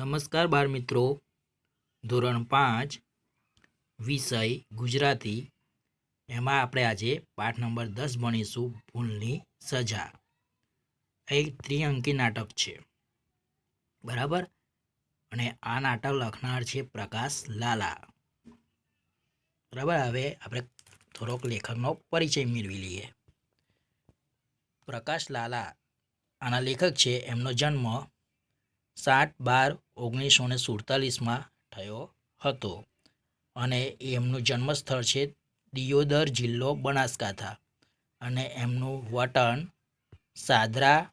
નમસ્કાર બાળ મિત્રો. ધોરણ પાંચ, વિષય ગુજરાતી. એમાં આપણે આજે પાઠ નંબર દસ ભણીશું ભૂલની સજા. એક ત્રિઅંકી નાટક છે. બરાબર? અને આ નાટક લખનાર છે પ્રકાશ લાલા. બરાબર? હવે આપણે થોડોક લેખકનો પરિચય મેળવી લઈએ. પ્રકાશ લાલા આના લેખક છે. એમનો જન્મ સાત બાર ઓગણીસો ને સુડતાલીસમાં થયો હતો અને એમનું જન્મસ્થળ છે દિયોદર જિલ્લો બનાસકાંઠા અને એમનું વતન સાદરા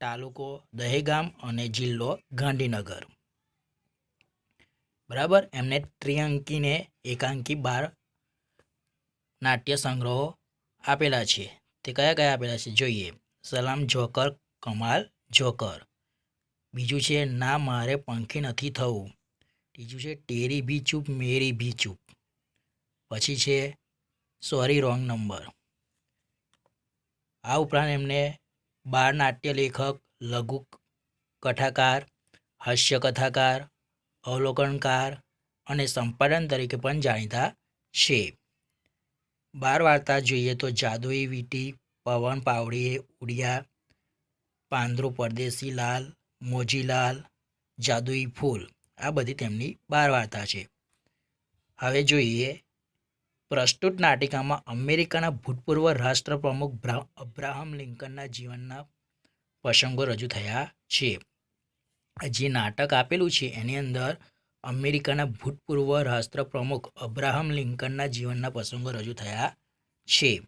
તાલુકો દહેગામ અને જિલ્લો ગાંધીનગર. બરાબર? એમને ત્રિઅંકીને એકાંકી બાર નાટ્ય સંગ્રહો આપેલા છે. તે કયા કયા આપેલા છે? જોઈએ. સલામ જોકર, કમાલ જોકર. બીજું છે, ના, મારે પંખી નથી થવું. ત્રીજું છે ટેરી ભી ચૂપ, મેરી ભી ચૂપ. પછી છે, સોરી, રોંગ નંબર. આ ઉપરાંત એમને બાળ નાટ્ય લેખક, લઘુ કથાકાર, હાસ્ય કથાકાર, અવલોકનકાર અને સંપાદન તરીકે પણ જાણીતા છે. બાર વાર્તા જોઈએ તો જાદુઈ, વીટી, પવન, પાવડીએ, ઉડિયા, પાંદરો, પરદેશી લાલ મોજીલાલ, જાદુઈ ફૂલ આ બધી તેમની બાર વાર્તા છે. હવે જોઈએ પ્રસ્તુત નાટિકામાં અમેરિકાના ભૂતપૂર્વ રાષ્ટ્રપ્રમુખ બ્રા- અબ્રાહમ લિંકનના જીવનના પ્રસંગો રજૂ થયા છે. જે નાટક આપેલું છે એની અંદર અમેરિકાના ભૂતપૂર્વ રાષ્ટ્રપ્રમુખ અબ્રાહમ લિંકનના જીવનના પ્રસંગો રજૂ થયા છે.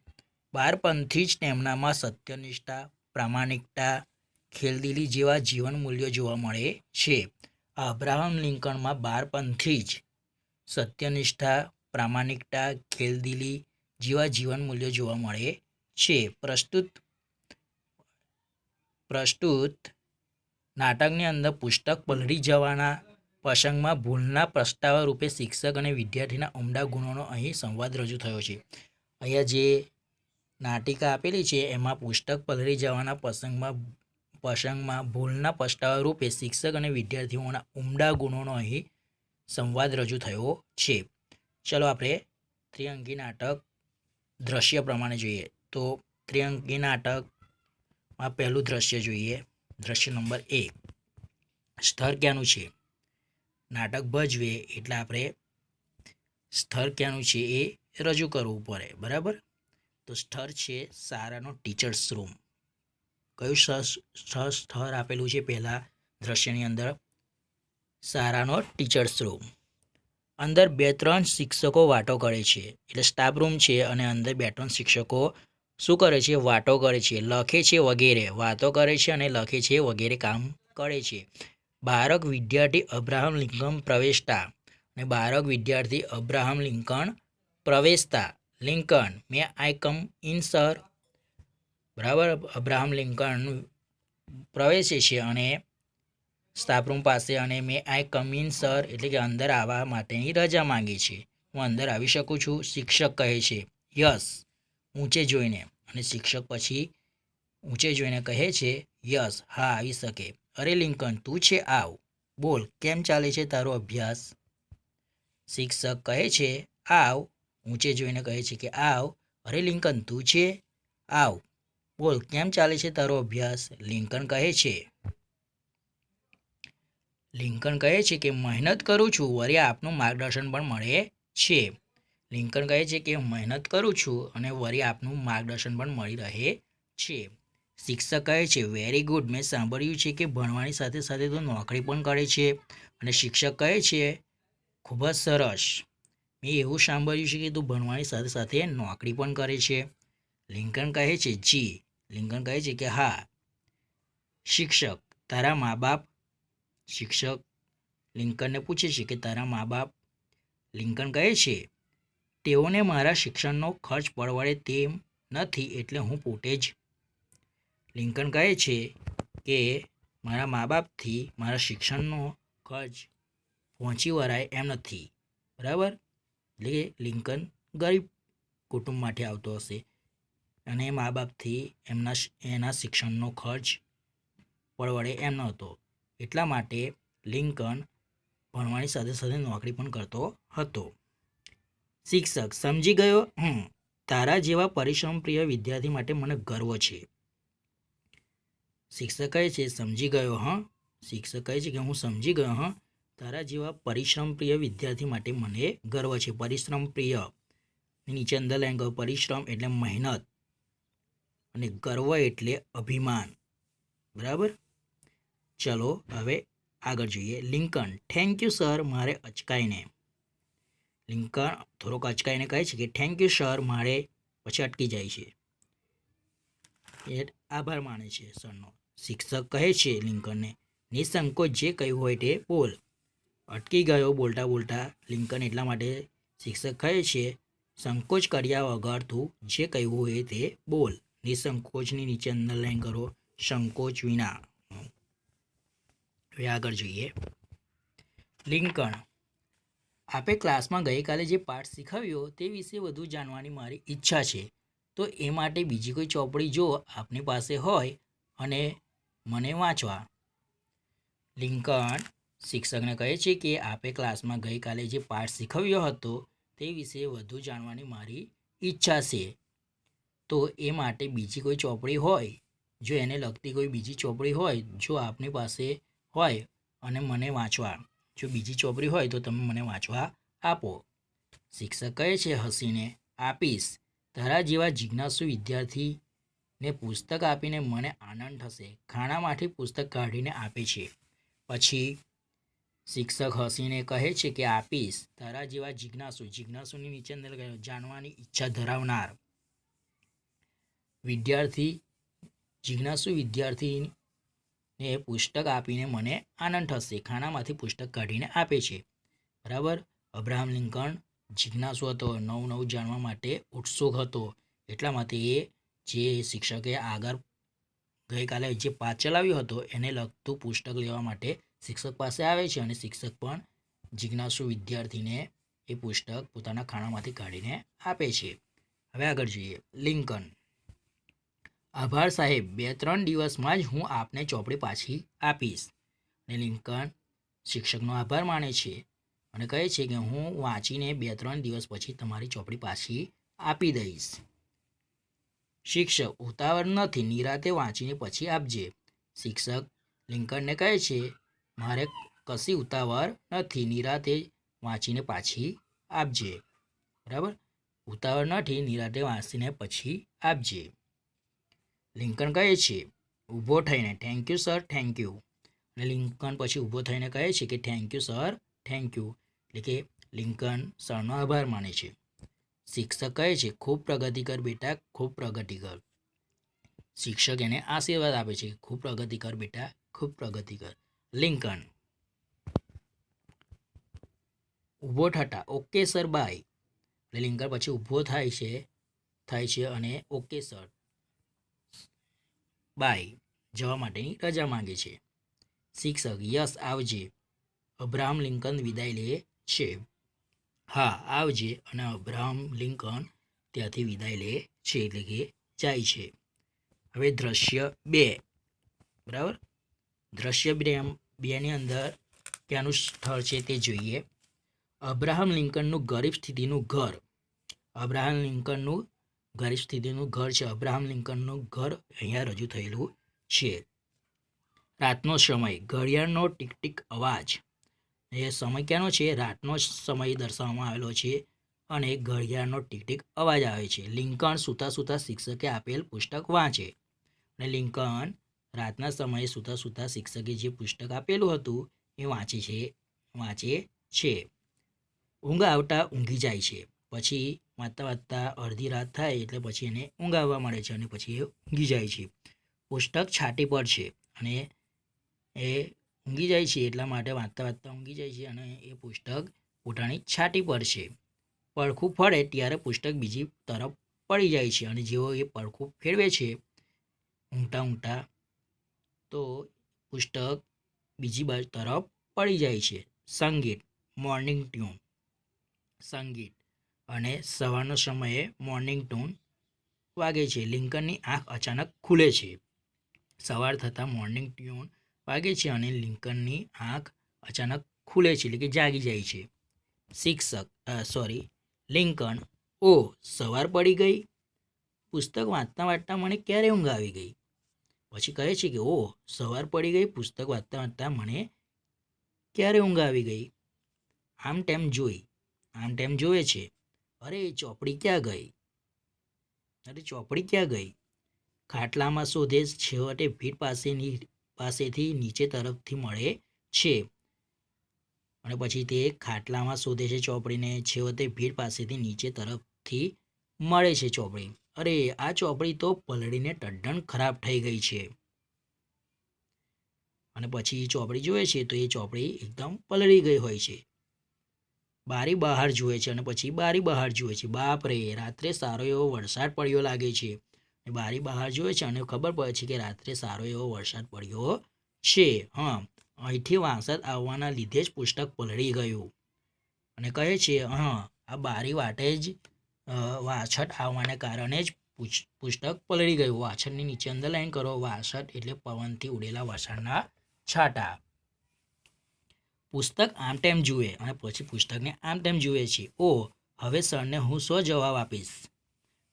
બાળપણથી જ તેમનામાં સત્યનિષ્ઠા, પ્રામાણિકતા ખેલદિલી જેવા જીવન મૂલ્યો જોવા મળે છે. આ અબ્રાહમ લિંકનમાં બાળપણથી જ સત્યનિષ્ઠા, પ્રામાણિકતા, ખેલદિલી જેવા જીવન મૂલ્યો જોવા મળે છે. પ્રસ્તુત પ્રસ્તુત નાટકની અંદર પુસ્તક પલળી જવાના પ્રસંગમાં ભૂલના પ્રસ્તાવ રૂપે શિક્ષક અને વિદ્યાર્થીના ઉમદા ગુણોનો અહીં સંવાદ રજૂ થયો છે. અહીંયા જે નાટિકા આપેલી છે, એમાં પુસ્તક પલળી જવાના પ્રસંગમાં પ્રસંગમાં ભૂલના પસ્તાવા રૂપે શિક્ષક અને વિદ્યાર્થીઓના ઉમદા ગુણોનો અહીં સંવાદ રજૂ થયો છે. ચલો આપણે ત્રિઅંકી નાટક દ્રશ્ય પ્રમાણે જોઈએ. તો ત્રિઅંકી નાટકમાં પહેલું દ્રશ્ય જોઈએ. દ્રશ્ય નંબર એક સ્થળ ક્યાંનું છે? નાટક ભજવે એટલે આપણે સ્થળ ક્યાંનું છે એ રજૂ કરવું પડે. બરાબર? તો સ્થળ છે સારાનો ટીચર્સ રૂમ. કયું સ- સ- સ્થળ આપેલું છે પહેલાં દ્રશ્યની અંદર? સારાનો ટીચર્સ રૂમ. અંદર બે ત્રણ શિક્ષકો વાતો કરે છે. એટલે સ્ટાફ રૂમ છે અને અંદર બે ત્રણ શિક્ષકો શું કરે છે? વાતો કરે છે. લખે છે વગેરે. વાતો કરે છે અને લખે છે વગેરે કામ કરે છે. બાળક વિદ્યાર્થી અબ્રાહમ લિંકન પ્રવેશતા અને બાળક વિદ્યાર્થી અબ્રાહમ લિંકન પ્રવેશતા. Lincoln may I come in sir બરાબર? અબ્રાહમ લિંકન પ્રવેશે છે અને સ્ટાફરૂમ પાસે અને મેં આઈ કમ ઇન સર એટલે કે અંદર આવવા માટેની રજા માંગી છે. હું અંદર આવી શકું છું? શિક્ષક કહે છે. યસ. ઊંચે જોઈને. અને શિક્ષક પછી ઊંચે જોઈને કહે છે, યસ, હા, આવી શકે. અરે લિંકન, તું છે? આવ. બોલ, કેમ ચાલે છે તારો અભ્યાસ? શિક્ષક કહે છે, આવ. ઊંચે જોઈને કહે છે કે, આવ. અરે લિંકન, તું છે? આવ. બોલ, કેમ ચાલે છે તારો અભ્યાસ? લિંકન કહે છે. લિંકન કહે છે કે, મહેનત કરું છું વરી આપનું માર્ગદર્શન પણ મળે છે. લિંકન કહે છે કે, મહેનત કરું છું અને વળી આપનું માર્ગદર્શન પણ મળી રહે છે. શિક્ષક કહે છે વેરી ગુડ મેં સાંભળ્યું છે કે, ભણવાની સાથે સાથે તો નોકરી પણ કરે છે. અને શિક્ષક કહે છે, ખૂબ જ સરસ. મેં એવું સાંભળ્યું છે કે, તું ભણવાની સાથે સાથે નોકરી પણ કરે છે. લિંકન કહે છે, જી. લિંકન કહે છે કે, હા, શિક્ષક તારા મા બાપ શિક્ષક લિંકનને પૂછે છે કે, તારા મા બાપ લિંકન કહે છે, તેઓને મારા શિક્ષણનો ખર્ચ પરવડે તેમ નથી એટલે હું પોતે જ. લિંકન કહે છે કે, મારા મા બાપથી મારા શિક્ષણનો ખર્ચ પહોંચી વળાય એમ નથી. બરાબર? એટલે કે લિંકન ગરીબ કુટુંબમાંથી આવતો હશે. અને મા બાપથી એમના એના શિક્ષણનો ખર્ચ પરવડે એમ ન હતો. એટલા માટે લિંકન ભણવાની સાથે સાથે નોકરી પણ કરતો હતો. શિક્ષક સમજી ગયો, હમ, તારા જેવા પરિશ્રમપ્રિય વિદ્યાર્થી માટે મને ગર્વ છે. શિક્ષક કહે છે, સમજી ગયો, હં. શિક્ષક કહે છે કે, હું સમજી ગયો, હં. તારા જેવા પરિશ્રમપ્રિય વિદ્યાર્થી માટે મને ગર્વ છે. પરિશ્રમપ્રિય. નીચે અંદર લેંગ પરિશ્રમ એટલે મહેનત. અને ગર્વ એટલે અભિમાન. બરાબર? ચલો, હવે આગળ જોઈએ. લિંકન થેન્ક યુ સર મારે અચકાઈને. લિંકન થોડોક અચકાઈને કહે છે કે થેન્ક યુ સર મારે પછી અટકી જાય છે. એ આભાર માને છે સરનો. શિક્ષક કહે છે લિંકનને, નિસંકોચ જે કહ્યું હોય તે બોલ. અટકી ગયો બોલતા બોલતા લિંકન એટલા માટે શિક્ષક કહે છે, સંકોચ કર્યા વગર તું જે કહ્યું હોય તે બોલ. નિસંકોચની નીચે અંદર લાઈન કરો, સંકોચ વિના. હવે આગળ જોઈએ. લિંકણ આપે ક્લાસમાં ગઈકાલે જે પાઠ શીખવ્યો તે વિશે વધુ જાણવાની મારી ઈચ્છા છે. તો એ માટે બીજી કોઈ ચોપડી જો આપની પાસે હોય અને મને વાંચવા. લિંકન, શિક્ષકને કહે છે કે આપે ક્લાસમાં ગઈકાલે જે પાઠ શીખવ્યો હતો તે વિશે વધુ જાણવાની મારી ઈચ્છા છે. તો એ માટે બીજી કોઈ ચોપડી હોય? જો એને લગતી કોઈ બીજી ચોપડી હોય, જો આપની પાસે હોય અને મને વાંચવા, જો બીજી ચોપડી હોય તો તમે મને વાંચવા આપો. શિક્ષક કહે છે, હસીને આપીશ. તારા જેવા જિજ્ઞાસુ વિદ્યાર્થીને પુસ્તક આપીને મને આનંદ થશે. ખાણામાંથી પુસ્તક કાઢીને આપે છે. પછી શિક્ષક હસીને કહે છે કે, આપીશ. તારા જેવા જિજ્ઞાસુ. જિજ્ઞાસુની નીચે અંદર જાણવાની ઈચ્છા ધરાવનાર. વિદ્યાર્થી, જિજ્ઞાસુ વિદ્યાર્થીને પુસ્તક આપીને મને આનંદ થશે. ખાનામાંથી પુસ્તક કાઢીને આપે છે. બરાબર? અબ્રાહમ લિંકન જિજ્ઞાસુ હતો. નવું નવું જાણવા માટે ઉત્સુક હતો. એટલા માટે એ જે શિક્ષકે આગળ ગઈકાલે જે પાઠ ચલાવ્યો હતો, એને લગતું પુસ્તક લેવા માટે શિક્ષક પાસે આવે છે અને શિક્ષક પણ જિજ્ઞાસુ વિદ્યાર્થીને એ પુસ્તક પોતાના ખાણામાંથી કાઢીને આપે છે. હવે આગળ જોઈએ. લિંકન આભાર સાહેબ. બે ત્રણ દિવસમાં જ હું આપને ચોપડી પાછી આપીશ. અને લિંકન શિક્ષકનો આભાર માને છે. અને કહે છે કે હું વાંચીને બે ત્રણ દિવસ પછી તમારી ચોપડી પાછી આપી દઈશ. શિક્ષક ઉતાવળ નથી, નિરાતે વાંચીને પછી આપજે. શિક્ષક લિંકનને કહે છે, મારે કશી ઉતાવળ નથી, નિરાતે વાંચીને પાછી આપજે. બરાબર? ઉતાવળ નથી, નિરાતે વાંચીને પછી આપજે. લિંકન કહે છે, ઊભો થઈને thank you sir thank you અને લિંકન પછી ઊભો થઈને કહે છે કે thank you sir thank you એટલે કે લિંકન સરનો આભાર માને છે. શિક્ષક કહે છે, ખૂબ પ્રગતિ કર બેટા, ખૂબ પ્રગતિ કર. શિક્ષક એને આશીર્વાદ આપે છે, ખૂબ પ્રગતિ કર બેટા, ખૂબ પ્રગતિ કર. લિંકન. ઊભો થતા ઓકે સર બાય એટલે લિંકન પછી ઊભો થાય છે થાય છે અને ઓકે સર બાય જવા માટેની રજા માંગે છે. શિક્ષક યસ આવજે, અબ્રાહમ લિંકન વિદાય લે છે. હા, આવજે અને અબ્રાહમ લિંકન ત્યાંથી વિદાય લે છે એટલે કે જાય છે. હવે દ્રશ્ય બે, બરાબર? દ્રશ્ય બેની અંદર ક્યાંનું સ્થળ છે તે જોઈએ. અબ્રાહમ લિંકનનું ગરીબ સ્થિતિનું ઘર. અબ્રાહમ લિંકનનું ગરીબ સ્થિતિનું ઘર છે. અબ્રાહમ લિંકનનું ઘર અહીંયા રજૂ થયેલું છે. રાતનો સમય, ઘડિયાળનો ટીક ટીક અવાજ. એ સમય ક્યાંનો છે? રાતનો સમય દર્શાવવામાં આવેલો છે અને ઘડિયાળનો ટીક ટીક અવાજ આવે છે. લિંકન સૂતા સૂતા શિક્ષકે આપેલ પુસ્તક વાંચે. અને લિંકન રાતના સમયે સૂતા સૂતા શિક્ષકે જે પુસ્તક આપેલું હતું એ વાંચે છે વાંચે છે. ઊંઘ આવતા ઊંઘી જાય છે. પછી વાંચતા વાંચતા અડધી રાત થાય એટલે પછી એને ઊંઘ આવવા મળે છે અને પછી એ ઊંઘી જાય છે. પુસ્તક છાતી પર છે અને એ ઊંઘી જાય છે એટલા માટે વાંચતા વાંચતા ઊંઘી જાય છે અને એ પુસ્તક પોતાની છાતી પર છે. પડખું ફળે ત્યારે પુસ્તક બીજી તરફ પડી જાય છે અને જેઓ એ પડખું ફેરવે છે ઊંઘતા ઊંઘતા તો પુસ્તક બીજી બાજુ તરફ પડી જાય છે. સંગીત મોર્નિંગ ટ્યુન સંગીત. અને સવારનો સમયે મોર્નિંગ ટૂન વાગે છે. લિંકનની આંખ અચાનક ખુલે છે. સવાર થતાં મોર્નિંગ ટ્યુન વાગે છે અને લિંકનની આંખ અચાનક ખુલે છે, એટલે કે જાગી જાય છે. શિક્ષક સોરી લિંકન, ઓ, સવાર પડી ગઈ? પુસ્તક વાંચતા વાંચતા મને ક્યારે ઊંઘ આવી ગઈ? પછી કહે છે કે, ઓ, સવાર પડી ગઈ, પુસ્તક વાંચતા વાંચતા મને ક્યારે ઊંઘ આવી ગઈ? આમ તેમ જોઈ, આમ તેમ જોવે છે. અરે, ચોપડી ક્યાં ગઈ? અરે, ચોપડી ક્યાં ગઈ? ખાટલામાં શોધે છેવટે ભીડ પાસેની, પાસેથી નીચે તરફથી મળે છે. અને પછી તે ખાટલામાં શોધે છે ચોપડીને છેવટે ભીડ પાસેથી નીચે તરફથી મળે છે ચોપડી. અરે, આ ચોપડી તો પલળીને ટડ્ડન ખરાબ થઈ ગઈ છે. અને પછી ચોપડી જોવે છે તો એ ચોપડી એકદમ પલળી ગઈ હોય છે. બારી બહાર જુએ છે અને પછી બારી બહાર જુએ છે. બાપ રે, રાત્રે સારો એવો વરસાદ પડ્યો લાગે છે. બારી બહાર જુએ છે અને ખબર પડે છે કે રાત્રે સારો એવો વરસાદ પડ્યો છે. હા, અહીંથી વાંસદ આવવાના લીધે જ પુસ્તક પલળી ગયું. અને કહે છે, હા, આ બારી વાટે જ વાછટ આવવાને કારણે જ પુસ્તક પલળી ગયું. વાછટની નીચે અંડરલાઈન કરો. વાછટ એટલે પવનથી ઉડેલા વરસાદના છાંટા. પુસ્તક આમ ટેમ જુએ અને પછી પુસ્તકને આમ તેમ જુએ છે. ઓ, હવે સરને હું સો જવાબ આપીશ.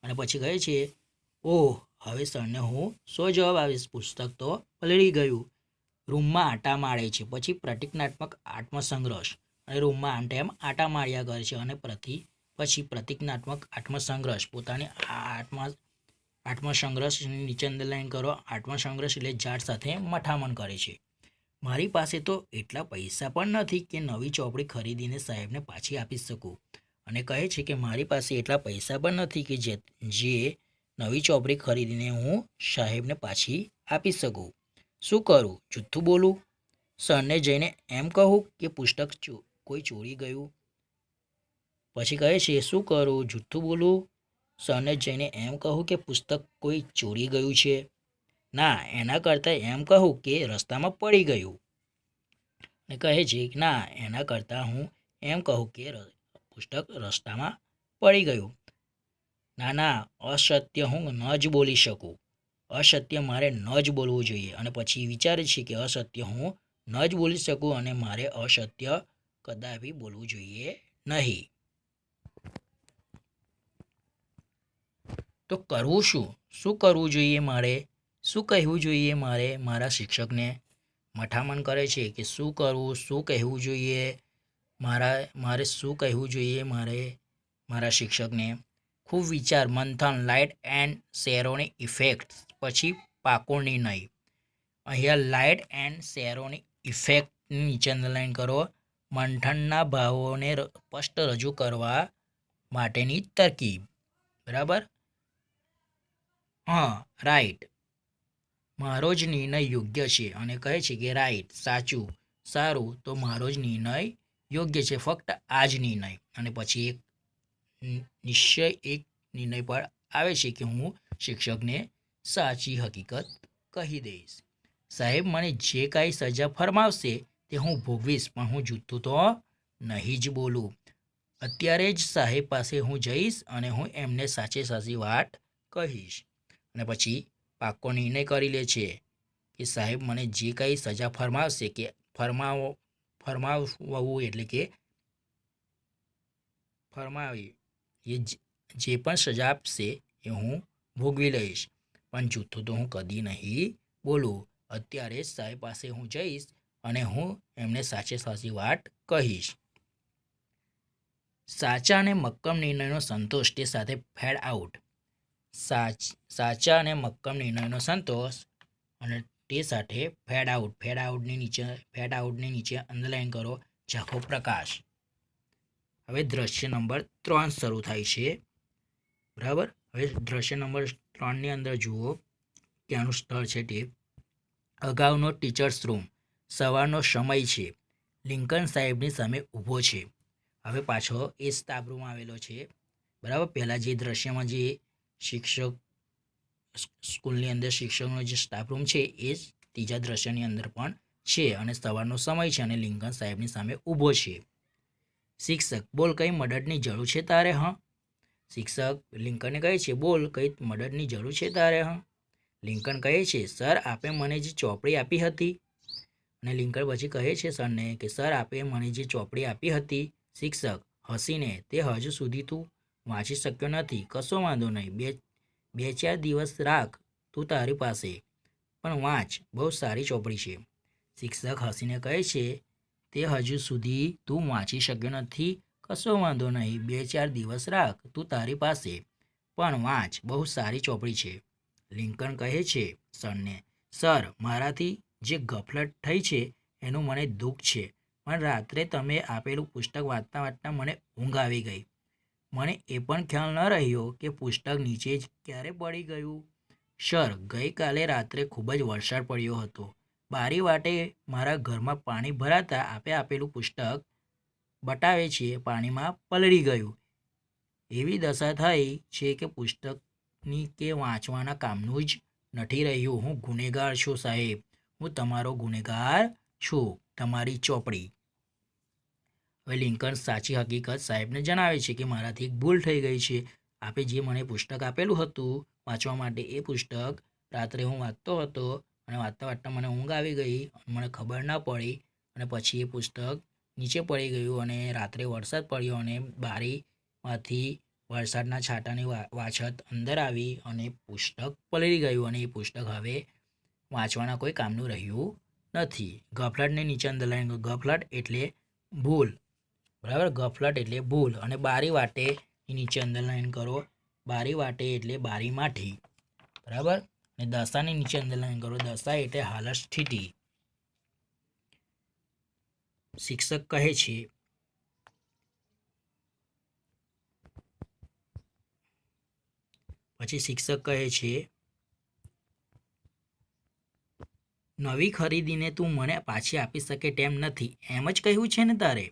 અને પછી કહે છે, ઓ, હવે સરને હું સો જવાબ આપીશ. પુસ્તક તો પલળી ગયું. રૂમમાં આટા મારે છે. પછી પ્રતિજ્ઞાત્મક આત્મસંઘર્ષ. અને રૂમમાં આમ ટેમ આટા માર્યા કરે છે અને પ્રતિ, પછી પ્રતિજ્ઞાત્મક આત્મસંઘર્ષ. પોતાની આત્મા આત્મસંઘર્ષ નીચે અંડરલાઈન કરો. આત્મસંઘર્ષ એટલે ઝાડ સાથે મઠામણ કરે છે. મારી પાસે તો એટલા પૈસા પણ નથી કે નવી ચોપડી ખરીદીને સાહેબને પાછી આપી શકું. અને કહે છે કે મારી પાસે એટલા પૈસા પણ નથી કે જે જે નવી ચોપડી ખરીદીને હું સાહેબને પાછી આપી શકું. શું કરું? જુઠ્ઠું બોલું? સરને જઈને એમ કહું કે પુસ્તક ચો- કોઈ ચોરી ગયું? પછી કહે છે, શું કરું? જુઠ્ઠું બોલું? સરને જઈને એમ કહું કે પુસ્તક કોઈ ચોરી ગયું છે? ના, એના કરતાં એમ કહું કે રસ્તામાં પડી ગયું. અને કહે છે ના, એના કરતાં હું એમ કહું કે પુસ્તક રસ્તામાં પડી ગયું. ના ના, અસત્ય હું ન જ બોલી શકું. અસત્ય મારે ન જ બોલવું જોઈએ. અને પછી વિચારે છે કે અસત્ય હું ન જ બોલી શકું અને મારે અસત્ય કદાપી બોલવું જોઈએ નહીં. તો કરવું શું? શું કરવું જોઈએ મારે? શું કહેવું જોઈએ મારે, મારા શિક્ષકને? મઠામણ કરે છે કે શું કરવું, શું કહેવું જોઈએ? મારા, મારે શું કહેવું જોઈએ મારે, મારા શિક્ષકને? ખૂબ વિચાર મંથન લાઇટ એન્ડ શેરોની ઇફેક્ટ, પછી પાકો નિર્ણય અહીંયા લાઇટ એન્ડ શેરોની ઇફેક્ટની નીચે અંડરલાઈન કરો. મંથનના ભાવોને સ્પષ્ટ રજૂ કરવા માટેની તરકીબ. બરાબર? હા રાઈટ મારો જ નિર્ણય યોગ્ય છે અને કહે છે કે રાઈટ સાચું, સારું, તો મારો જ નિર્ણય યોગ્ય છે. ફક્ત આ જ નિર્ણય. અને પછી એક નિશ્ચય, એક નિર્ણય પર આવે છે કે હું શિક્ષકને સાચી હકીકત કહી દઈશ. સાહેબ, મને જે કાંઈ સજા ફરમાવશે તે હું ભોગવીશ, પણ હું જૂઠું તો નહીં જ બોલું. અત્યારે જ સાહેબ પાસે હું જઈશ અને હું એમને સાચે સાચી વાત કહીશ. અને પછી પાક્કો નિર્ણય કરી લે છે કે સાહેબ, મને જે કાંઈ સજા ફરમાવશે કે ફરમાવો, ફરમાવવું એટલે કે ફરમાવી, એ જે પણ સજા આપશે એ હું ભોગવી લઈશ. પણ જૂઠું તો હું કદી નહીં બોલું. અત્યારે સાહેબ પાસે હું જઈશ અને હું એમને સાચે સાચી વાત કહીશ. સાચા અને મક્કમ નિર્ણયનો સંતોષ તે સાથે ફેડ આઉટ સાચ, સાચા અને મક્કમ નિર્ણયનો સંતોષ અને તે સાથે ફેડ આઉટ ફેડ આઉટની નીચે ફેડ આઉટની નીચે અંડરલાઈન કરો ઝાંખો પ્રકાશ. હવે દ્રશ્ય નંબર ત્રણ શરૂ થાય છે. બરાબર? હવે દ્રશ્ય નંબર ત્રણની અંદર જુઓ ક્યાંનું સ્થળ છે તે. અગાઉનો ટીચર્સ રૂમ સવારનો સમય છે. લિંકન સાહેબની સામે ઊભો છે. હવે પાછો એ સ્ટાફ રૂમ આવેલો છે. બરાબર? પહેલાં જે દ્રશ્યમાં જે શિક્ષક સ્કૂલની અંદર શિક્ષકનો જે સ્ટાફ રૂમ છે એ ત્રીજા દ્રશ્યની અંદર પણ છે અને સવારનો સમય છે અને લિંકન સાહેબની સામે ઊભો છે. શિક્ષક, બોલ કઈ મદદની જરૂર છે તારે, હા? શિક્ષક લિંકનને કહે છે, બોલ કઈ મદદની જરૂર છે તારે, હા? લિંકન કહે છે, સર, આપે મને જે ચોપડી આપી હતી. અને લિંકન પછી કહે છે સરને કે, સર, આપે મને જે ચોપડી આપી હતી. શિક્ષક, હસીને, તે હજુ સુધી તું વાંચી શક્યો નથી. કશો વાંધો નહીં. બે બે, ચાર દિવસ રાખ. તું તારી પાસે. પણ વાંચ. બહુ સારી ચોપડી છે. શિક્ષક હસીને કહે છે, તે હજુ સુધી તું વાંચી શક્યો નથી. કશો વાંધો નહીં. બે, ચાર દિવસ રાખ. તું તારી પાસે. પણ વાંચ. બહુ સારી ચોપડી છે. લિંકન કહે છે, સરને, સર, મારાથી જે ગફલત થઈ છે, એનું મને દુઃખ છે. પણ રાત્રે તમે આપેલું પુસ્તક વાંચતા વાંચતા મને ઊંઘ આવી ગઈ. મને એ પણ ખ્યાલ ન રહ્યો કે પુસ્તક નીચે જ ક્યારે પડી ગયું. સર, ગઈકાલે રાત્રે ખૂબ જ વરસાદ પડ્યો હતો. બારી વાટે મારા ઘરમાં પાણી ભરાતા આપે આપેલું પુસ્તક બતાવે છે, પાણીમાં પલળી ગયું. એવી દશા થઈ છે કે પુસ્તકની કે વાંચવાના કામનું જ નથી રહ્યું. હું ગુનેગાર છું સાહેબ. હું તમારો ગુનેગાર છું, તમારી ચોપડી. હવે લિંકન સાચી હકીકત સાહેબને જણાવે છે કે મારાથી એક ભૂલ થઈ ગઈ છે. આપે જે મને પુસ્તક આપેલું હતું, વાંચવા માટે એ પુસ્તક રાત્રે હું વાંચતો હતો અને વાંચતા વાંચતા મને ઊંઘ આવી ગઈ મને ખબર ના પડી અને પછી એ પુસ્તક નીચે પડી ગયું અને રાત્રે વરસાદ પડ્યો અને બારીમાંથી વરસાદના છાંટાની વાછત અંદર આવી અને પુસ્તક પલળી ગયું અને એ પુસ્તક હવે વાંચવાના કોઈ કામનું રહ્યું નથી. ગફલટને નીચે અંદર લાઈન ગફલટ એટલે ભૂલ. બરાબર? ગફલટ એટલે ભૂલ. અને બારી વાટે નીચે અંદરલાઈન કરો. બારી વાટે એટલે બારી માઠી. બરાબર? અને દશાની નીચે અંદરલાઈન કરો. દશા એટલે હાલત સ્થિતિ. શિક્ષક કહે છે, પછી શિક્ષક કહે છે, નવી ખરીદીને તું મને પાછી આપી શકે તેમ નથી. એમ જ કહ્યું છે ને તારે?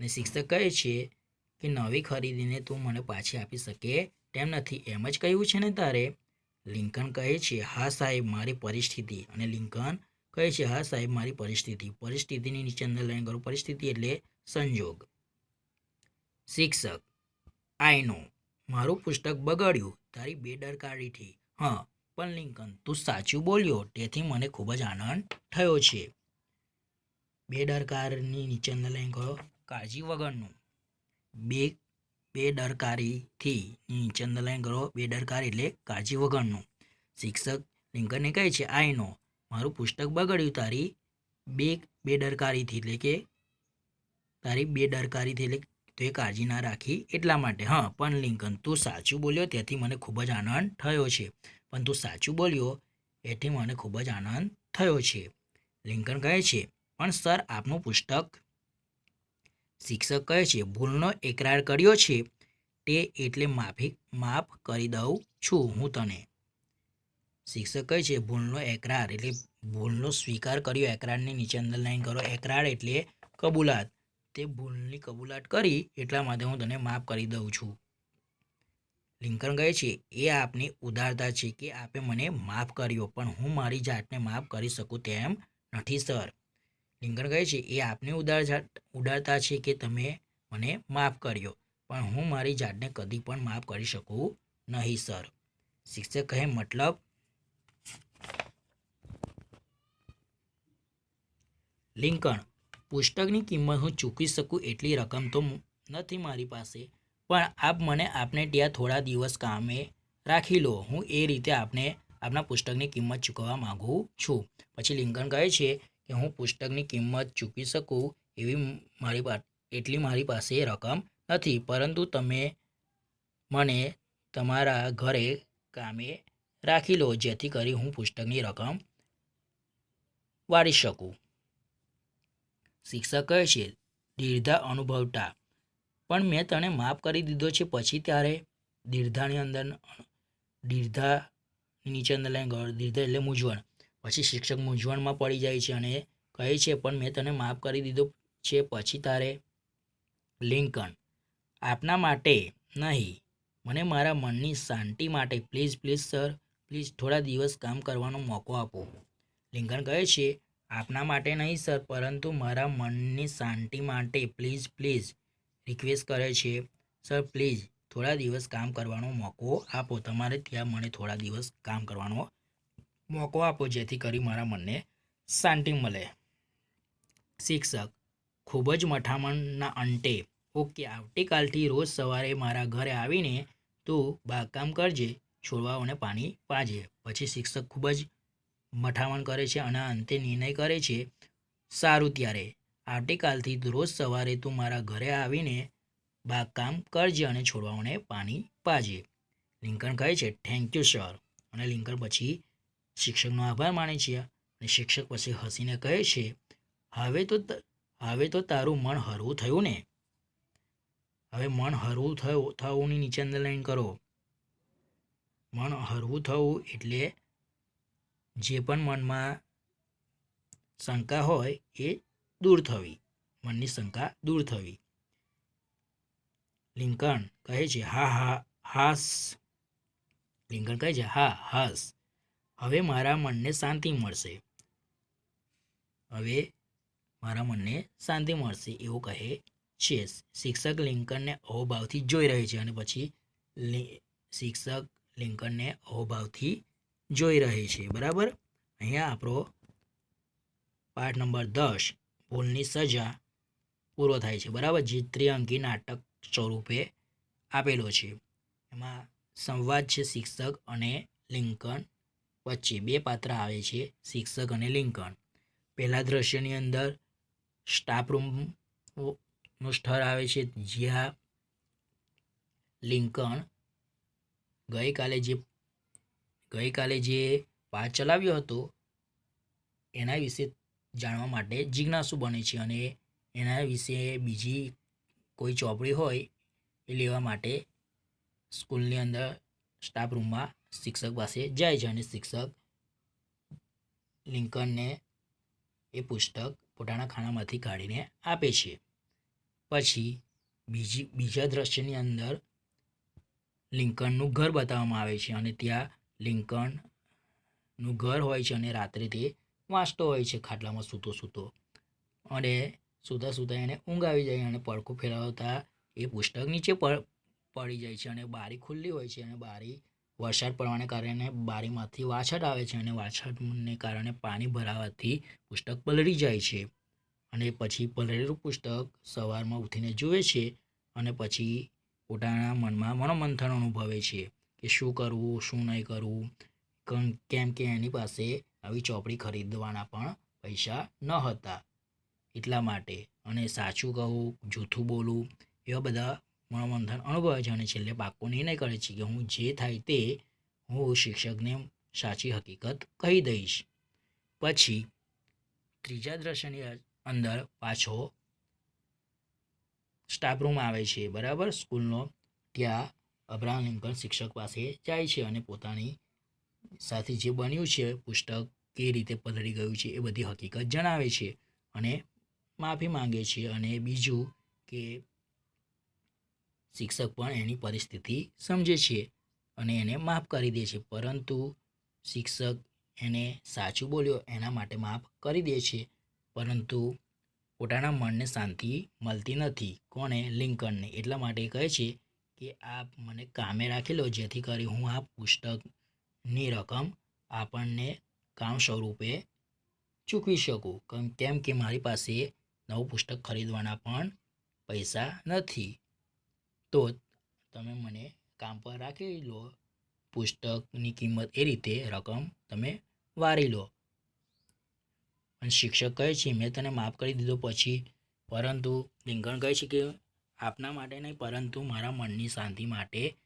અને શિક્ષક કહે છે કે નવી ખરીદીને તું મને પાછી આપી શકે તેમ નથી. એમ જ કહ્યું છે ને તારે? લિંકન કહે છે, હા સાહેબ, મારી પરિસ્થિતિ. અને લિંકન કહે છે, હા સાહેબ, મારી પરિસ્થિતિ. પરિસ્થિતિની નીચે અંદર લાઈન કરો. પરિસ્થિતિ એટલે સંજોગ. શિક્ષક આઈ નો મારું પુસ્તક બગાડ્યું. તારી બેદરકારીથી હા, પણ લિંકન, તું સાચું બોલ્યો. તેથી મને ખૂબ જ આનંદ થયો છે. બેદરકારની નીચે અંદર લાઈન કરો. કાળજી વગરનું. બે બેદરકારીથી ચંદ્રલાઈન કરો બેદરકારી એટલે કાળજી વગરનું. શિક્ષક લિંકનને કહે છે આઈ નો મારું પુસ્તક બગડ્યું, તારી બે બેદરકારીથી એટલે કે તારી બેદરકારીથી એટલે તે કાળજી ના રાખી એટલા માટે. હા, પણ લિંકન, તું સાચું બોલ્યો તેથી મને ખૂબ જ આનંદ થયો છે. પણ તું સાચું બોલ્યો એથી મને ખૂબ જ આનંદ થયો છે. લિંકન કહે છે, પણ સર, આપનું પુસ્તક શિક્ષક કહે છે, ભૂલનો એકરાર કર્યો છે, તે એટલે માફી, માફ કરી દઉં છું હું તને. શિક્ષક કહે છે, ભૂલનો એકરાર એટલે ભૂલનો સ્વીકાર કર્યો એકરારની નીચે અંદર લાઈન કરો એકરાર એટલે કબૂલાત. તે ભૂલની કબૂલાત કરી, એટલા માટે હું તને માફ કરી દઉં છું. લિંકન કહે છે, એ આપની ઉદારતા છે કે આપે મને માફ કર્યો, પણ હું મારી જાતને માફ કરી શકું તેમ નથી, સર. લિંકન કહે છે, એ આપની ઉદાર ઉદારતા છે કે તમે મને માફ કર્યો, પણ હું મારી જાતને કદી પણ માફ કરી શકું નહીં, સર. શિક્ષક કહે, મતલબ લિંકન પુસ્તકની કિંમત હું ચૂકવી શકું એટલી રકમ તો નથી મારી પાસે, પણ આપ મને આપને ત્યાં થોડા દિવસ કામે રાખી લો, હું એ રીતે આપને આપના પુસ્તકની કિંમત ચૂકવવા માગું છું. પછી લિંકન કહે છે કે હું પુસ્તકની કિંમત ચૂકવી શકું એવી મારી એટલી મારી પાસે રકમ નથી. પરંતુ તમે મને તમારા ઘરે કામે રાખી લો, જેથી કરી હું પુસ્તકની રકમ વાળી શકું. શિક્ષક કહે છે, દીર્ધા અનુભવતા. પણ મેં તને માફ કરી દીધો છે પછી ત્યારે દીર્ધાની અંદર, દીર્ધા નીચે અંદર લાઈન દીર્ધા એટલે મૂંઝવણ. પછી શિક્ષક મૂંઝવણમાં પડી જાય છે અને કહે છે, પણ મેં તને માફ કરી દીધો છે, પછી તારે લિંકન. આપના માટે નહીં, મને મારા મનની શાંતિ માટે. પ્લીઝ પ્લીઝ, સર, પ્લીઝ થોડા દિવસ કામ કરવાનો મોકો આપો. લિંકન કહે છે, આપના માટે નહીં, સર, પરંતુ મારા મનની શાંતિ માટે. પ્લીઝ પ્લીઝ, રિક્વેસ્ટ કરે છે, સર, પ્લીઝ, થોડા દિવસ કામ કરવાનો મોકો આપો. તમારે ત્યાં મને થોડા દિવસ કામ કરવાનો મોકો આપો જેથી કરી મારા મનને શાંતિ મળે. શિક્ષક, ખૂબ જ મઠામણના અંતે ઓકે, આવતીકાલથી રોજ સવારે મારા ઘરે આવીને તું બાગકામ કરજે, છોડવાઓને પાણી પાજે. પછી શિક્ષક ખૂબ જ મઠામણ કરે છે અને અંતે નિર્ણય કરે છે, સારું ત્યારે, આવતીકાલથી રોજ સવારે તું મારા ઘરે આવીને બાગકામ કરજે અને છોડવાઓને પાણી પાજે. લિંકન કહે છે થેન્ક યુ સર અને લિંકન પછી શિક્ષકનો આભાર માને છે અને શિક્ષક પછી હસીને કહે છે, હવે તો હવે તો તારું મન હરવું થયું ને. હવે મન હરવું થયું, થવુંની નીચે અંડરલાઈન કરો. મન હરવું થવું એટલે જે પણ મનમાં શંકા હોય એ દૂર થવી, મનની શંકા દૂર થવી. લિંકન કહે છે, હા હા, હાસ. લિંકન કહે છે, હા, હાસ. હવે મારા મનને શાંતિ મળશે. હવે મારા મનને શાંતિ મળશે એવું કહે છે. શિક્ષક લિંકનને અહોભાવથી જોઈ રહે છે અને પછી શિક્ષક લિંકનને અહોભાવથી જોઈ રહે છે. બરાબર? અહીંયા આપણો પાઠ નંબર દસ, ભૂલની સજા પૂરો થાય છે. બરાબર? જે ત્રિઅંકી નાટક સ્વરૂપે આપેલો છે. એમાં સંવાદ છે શિક્ષક અને લિંકન વચ્ચે બે પાત્ર આવે છે, શિક્ષક અને લિંકન. પહેલાં દ્રશ્યની અંદર સ્ટાફ રૂમનું સ્થળ આવે છે, જ્યાં લિંકન ગઈકાલે જે ગઈકાલે જે પાઠ ચલાવ્યો હતો, એના વિશે જાણવા માટે જિજ્ઞાસુ બને છે અને એના વિશે બીજી કોઈ ચોપડી હોય એ લેવા માટે સ્કૂલની અંદર સ્ટાફ રૂમમાં શિક્ષક પાસે જાય છે અને શિક્ષક લિંકનને એ પુસ્તક પોતાના ખાનામાંથી કાઢીને આપે છે. પછી બીજી, બીજા દ્રશ્યની અંદર લિંકનનું ઘર બતાવવામાં આવે છે અને ત્યાં લિંકનનું ઘર હોય છે અને રાત્રે તે વાંચતો હોય છે, ખાટલામાં સૂતો સૂતો. અને સૂતા સૂતા એને ઊંઘ આવી જાય અને પડખું ફેરવતા એ પુસ્તક નીચે પડ પડી જાય છે અને બારી ખુલ્લી હોય છે અને બારી વરસાદ પડવાને કારણે બારીમાંથી વાછટ આવે છે અને વાછટને કારણે પાણી ભરાવાથી પુસ્તક પલળી જાય છે. અને પછી પલળેલું પુસ્તક સવારમાં ઉઠીને જુએ છે અને પછી પોતાના મનમાં મનોમંથન અનુભવે છે કે શું કરવું, શું નહીં કરવું, કમ- કે એની પાસે આવી ચોપડી ખરીદવાના પણ પૈસા ન હતા. એટલા માટે અને સાચું કહું, જૂઠું બોલવું એવા બધા મનોમંથન અનુભવે છે અને છેલ્લે પાક્કો નિર્ણય કરે છે કે હું જે થાય તે હું શિક્ષકને સાચી હકીકત કહી દઈશ. પછી ત્રીજા દ્રશ્યની અંદર પાછો સ્ટાફ રૂમ આવે છે, બરાબર? સ્કૂલનો. ત્યાં અબ્રાહમ લિંકન શિક્ષક પાસે જાય છે અને પોતાની સાથે જે બન્યું છે, પુસ્તક કેવી રીતે પલળી ગયું છે, એ બધી હકીકત જણાવે છે અને માફી માંગે છે અને બીજું કે શિક્ષક પણ એની પરિસ્થિતિ સમજે છે અને એને માફ કરી દે છે. પરંતુ શિક્ષક એને સાચું બોલ્યો એના માટે માફ કરી દે છે. પરંતુ પોતાના મનને શાંતિ મળતી નથી. કોને લિંકનને એટલા માટે કહે છે કે, આપ મને કામે રાખી લો જેથી કરી હું આ પુસ્તકની રકમ આપણને કામ સ્વરૂપે ચૂકવી શકું. કેમ કે મારી પાસે નવું પુસ્તક ખરીદવાના પણ પૈસા નથી. તો તમે મને કામ પર રાખી લો. પુસ્તકની કિંમત એ રીતે રકમ તમે વારી લો. અને શિક્ષક કહે છે, મેં તને માફ કરી દીધો પછી. પરંતુ લિંકન કહે છે કે, આપના માટે નહીં, પરંતુ મારા મનની શાંતિ માટે.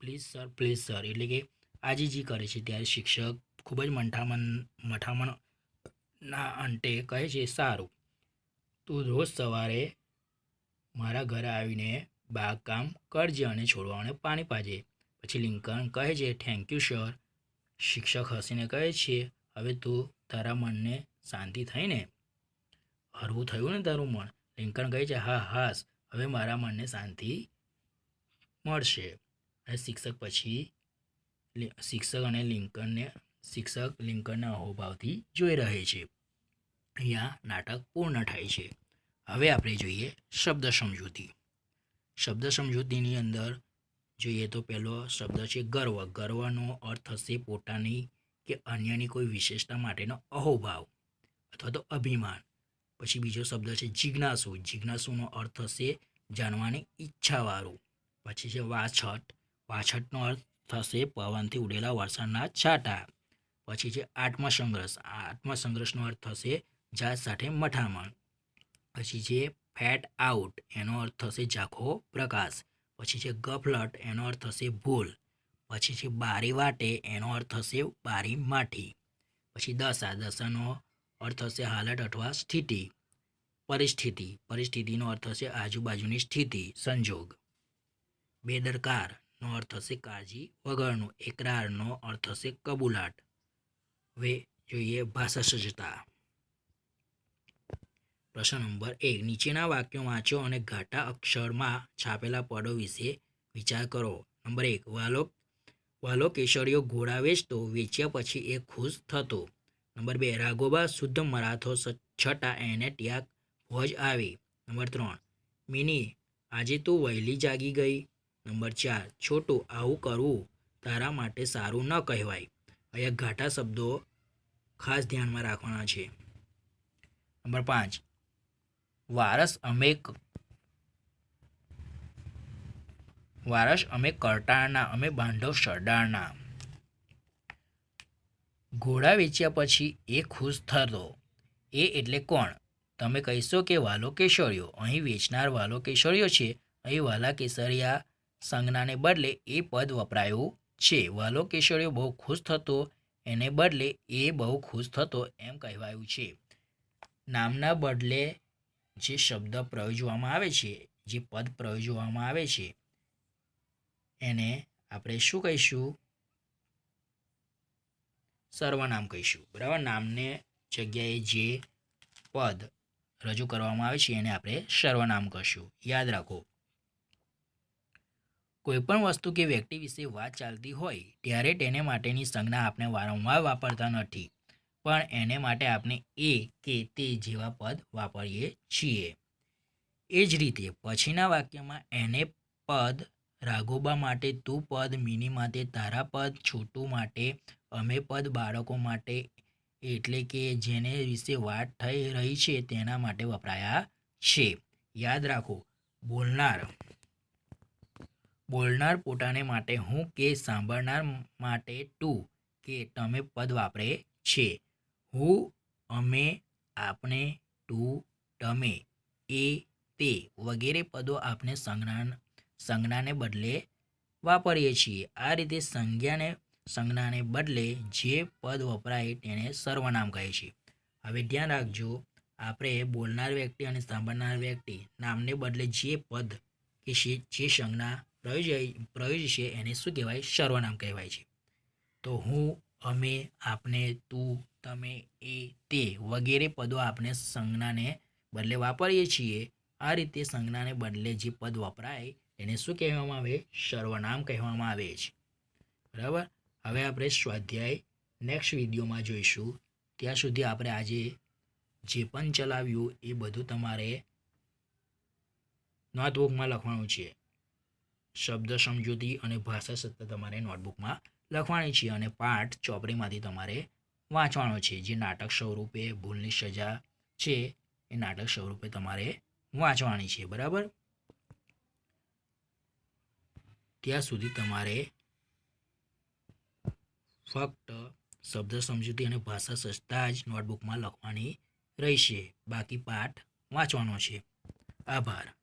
Please sir please sir. એટલે કે આજીજી કરે છે. ત્યારે શિક્ષક ખૂબ જ મઠામણ મઠામણના અંતે કહે છે, સારું. તું રોજ સવારે મારા ઘરે આવીને બાગકામ કરજે અને છોડવાઓને પાણી પાજે. પછી લિંકન કહે છે થેન્ક યુ સર શિક્ષક હસીને કહે છે, હવે તું તારા મનને શાંતિ થઈને હરવું થયું ને તારું મન? લિંકન કહે છે, હા હાસ હવે મારા મનને શાંતિ મળશે. અને શિક્ષક પછી શિક્ષક અને લિંકનને, શિક્ષક લિંકનના અહોભાવથી જોઈ રહે છે. અહીંયા નાટક પૂર્ણ થાય છે. હવે આપણે જોઈએ શબ્દ સમજૂતી. શબ્દ સમજૂતીની અંદર જોઈએ તો પહેલો શબ્દ છે ગર્વ. ગર્વનો અર્થ થશે પોતાની કે અન્યની કોઈ વિશેષતા માટેનો અહોભાવ અથવા તો અભિમાન. પછી બીજો શબ્દ છે જિજ્ઞાસુ. જિજ્ઞાસુનો અર્થ થશે જાણવાની ઈચ્છાવાળું. પછી છે વાછટ. વાછટનો અર્થ થશે પવનથી ઉડેલા વરસાદના છાંટા. પછી છે આત્મસંઘર્ષ. આત્મસંઘર્ષનો અર્થ થશે જાત સાથે મઠામણ. પછી છે ફેટ આઉટ, એનો અર્થ થશે ઝાંખો પ્રકાશ. પછી છે ગફલટ, એનો અર્થ થશે ભૂલ. પછી છે બારી વાટે, એનો અર્થ થશે બારી માઠી. પછી દશા, દશાનો અર્થ થશે હાલત અથવા સ્થિતિ. પરિસ્થિતિ, પરિસ્થિતિનો અર્થ થશે આજુબાજુની સ્થિતિ, સંજોગ. બેદરકારનો અર્થ થશે કાળજી વગરનો, એકરારનો અર્થ થશે કબૂલાટ હવે જોઈએ ભાષા સજ્જતા. પ્રશ્ન નંબર એક, નીચેના વાક્યો વાંચો અને ઘાટા અક્ષરમાં છાપેલા પદો વિશે વિચાર કરો. નંબર એક વાલો વાલો કેશરીઓ ઘોડા વેચતો, વેચ્યા પછી એ ખુશ થતો. નંબર બે, રાઘોબા શુદ્ધ મરાઠો છટા એને ત્યાં ફોજ આવી. નંબર ત્રણ, મિની, આજે તું વહેલી જાગી ગઈ. નંબર ચાર, છોટું, આવું કરવું તારા માટે સારું ન કહેવાય. અહીંયા ઘાટા શબ્દો ખાસ ધ્યાનમાં રાખવાના છે. નંબર પાંચ વારસ અમે વારસ અમે કરટાળના અમે બાંધવ સરદારના. ઘોડા વેચ્યા પછી એ ખુશ થતો. એ એટલે કોણ? તમે કહીશો કે વાલો કેશરીઓ. અહીં વેચનાર વાલો કેશરીઓ છે. અહીં વાલા કેસરિયા સંજ્ઞાને બદલે એ પદ વપરાયું છે. વાલો કેશરીઓ બહુ ખુશ થતો, એને બદલે એ બહુ ખુશ થતો એમ કહેવાયું છે. નામના બદલે જે શબ્દ પ્રયોજવામાં આવે છે, જે પદ પ્રયોજવામાં આવે છે, એને આપણે શું કહીશું? સર્વનામ કહીશું. બરાબર? નામને જગ્યાએ જે પદ રજૂ કરવામાં આવે છે, એને આપણે સર્વનામ કહીશું. યાદ રાખો, કોઈપણ વસ્તુ કે વ્યક્તિ વિશે વાત ચાલતી હોય, ત્યારે તેને માટેની સંજ્ઞા આપણે વારંવાર વાપરતા નથી. પણ એને માટે આપણે એ કે તે જેવા પદ વાપરીએ છીએ. એ જ રીતે પછીના વાક્યમાં એને પદ રાઘોબા માટે, તું પદ, મિની માટે, તારા પદ, છોટું માટે, અમે પદ, બાળકો માટે એટલે કે જેને વિશે વાત થઈ રહી છે તેના માટે વપરાયા છે. યાદ રાખો, બોલનાર બોલનાર પોતાને માટે હું કે સાંભળનાર માટે તું કે તમે પદ વાપરે છે. હું, અમે, આપણે, તું, તમે, એ, તે વગેરે પદો આપણે સંજ્ઞાન, સંજ્ઞાને બદલે વાપરીએ છીએ. આ રીતે સંજ્ઞાને સંજ્ઞાને બદલે જે પદ વપરાય તેને સર્વનામ કહે છે. હવે ધ્યાન રાખજો, આપણે બોલનાર વ્યક્તિ અને સાંભળનાર વ્યક્તિ નામને બદલે જે પદ કે જે સંજ્ઞા પ્રયોજાય પ્રયોજી છે એને શું કહેવાય? સર્વનામ કહેવાય છે. તો હું અમે આપણે તું, તમે, એ, તે વગેરે પદો આપણે સંજ્ઞાને બદલે વાપરીએ છીએ. આ રીતે સંજ્ઞાને બદલે જે પદ વપરાય એને શું કહેવામાં આવે? સર્વનામ કહેવામાં આવે છે. બરાબર? હવે આપણે સ્વાધ્યાય નેક્સ્ટ વિડીયોમાં જોઈશું. ત્યાં સુધી આપણે આજે જે પણ ચલાવ્યું એ બધું તમારે નોટબુકમાં લખવાનું છે. શબ્દ સમજૂતી અને ભાષા સત્તા તમારે નોટબુકમાં લખવાની છે અને પાઠ ચોપડીમાંથી તમારે વાંચવાનો છે. જે નાટક સ્વરૂપે ભૂલની સજા છે, એ નાટક સ્વરૂપે તમારે વાંચવાની છે. બરાબર? ત્યાં સુધી તમારે ફક્ત શબ્દ સમજૂતી અને ભાષા સસ્તા જ નોટબુકમાં લખવાની રહેશે. બાકી પાઠ વાંચવાનો છે. આભાર.